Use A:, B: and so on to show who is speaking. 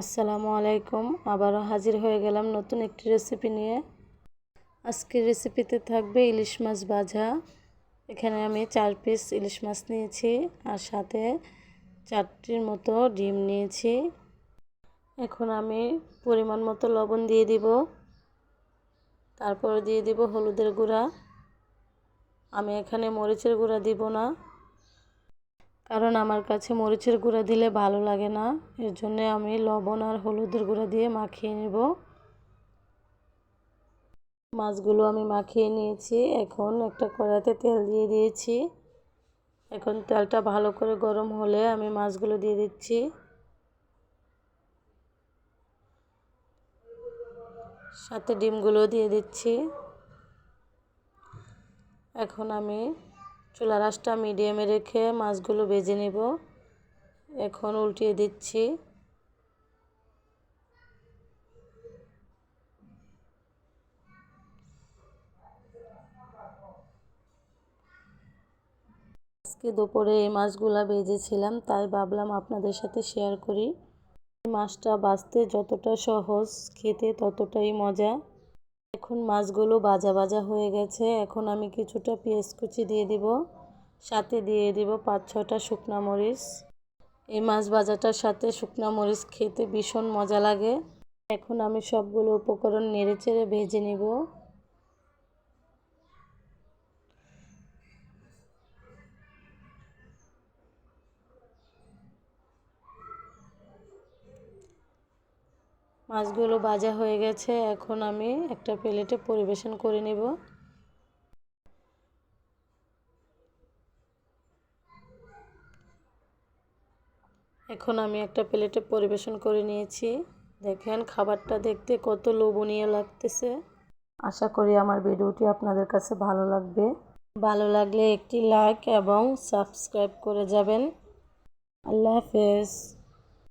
A: আসসালামু আলাইকুম। আবারও হাজির হয়ে গেলাম নতুন একটি রেসিপি নিয়ে। আজকের রেসিপিতে থাকবে ইলিশ মাছ ভাজা। এখানে আমি চার পিস ইলিশ মাছ নিয়েছি আর সাথে চারটির মতো ডিম নিয়েছি। এখন আমি পরিমাণ মতো লবণ দিয়ে দিব। তারপর দিয়ে দিব হলুদের গুঁড়া। আমি এখানে মরিচের গুঁড়া দিব না। কারণ আমার কাছে মরিচের গুঁড়া দিলে ভালো লাগে না। এর জন্য আমি লবণ আর হলুদের গুঁড়া দিয়ে মাখিয়ে নেব। মাছগুলো আমি মাখিয়ে নিয়েছি। এখন একটা কড়াতে তেল দিয়ে দিয়েছি। এখন তেলটা ভালো করে গরম হলে আমি মাছগুলো দিয়ে দিচ্ছি। সাথে ডিমগুলো দিয়ে দিচ্ছি। এখন আমি চুলা রাসটা মিডিয়ামে রেখে মাছগুলো ভেজে নেব। এখন উল্টিয়ে দিচ্ছি। আজকে দুপুরে এই মাছগুলা ভেজেছিলাম তাই ভাবলাম আপনাদের সাথে শেয়ার করি। মাছটা বাঁচতে যতটা সহজ, খেতে ততটাই মজা। এখন মাছগুলো ভাজা ভাজা হয়ে গেছে। এখন আমি কিছুটা পেঁয়াজ কুচি দিয়ে দিব। সাথে দিয়ে দিব পাঁচ ছটা শুকনা মরিচ। এই মাছ ভাজাটার সাথে শুকনা মরিচ খেতে ভীষণ মজা লাগে। এখন আমি সবগুলো উপকরণ নেড়ে চেড়ে ভেজে নিব। মাছগুলো ভাজা হয়ে গেছে, এখন আমি একটা প্লেটে পরিবেশন করে নেব। এখন আমি একটা প্লেটে পরিবেশন করে নিয়েছি। দেখেন, খাবারটা দেখতে কত লোভনীয় লাগতেছে। আশা করি আমার ভিডিওটি আপনাদের কাছে ভালো লাগবে। ভালো লাগলে একটি লাইক এবং সাবস্ক্রাইব করে যাবেন। আল্লাহ হাফেজ।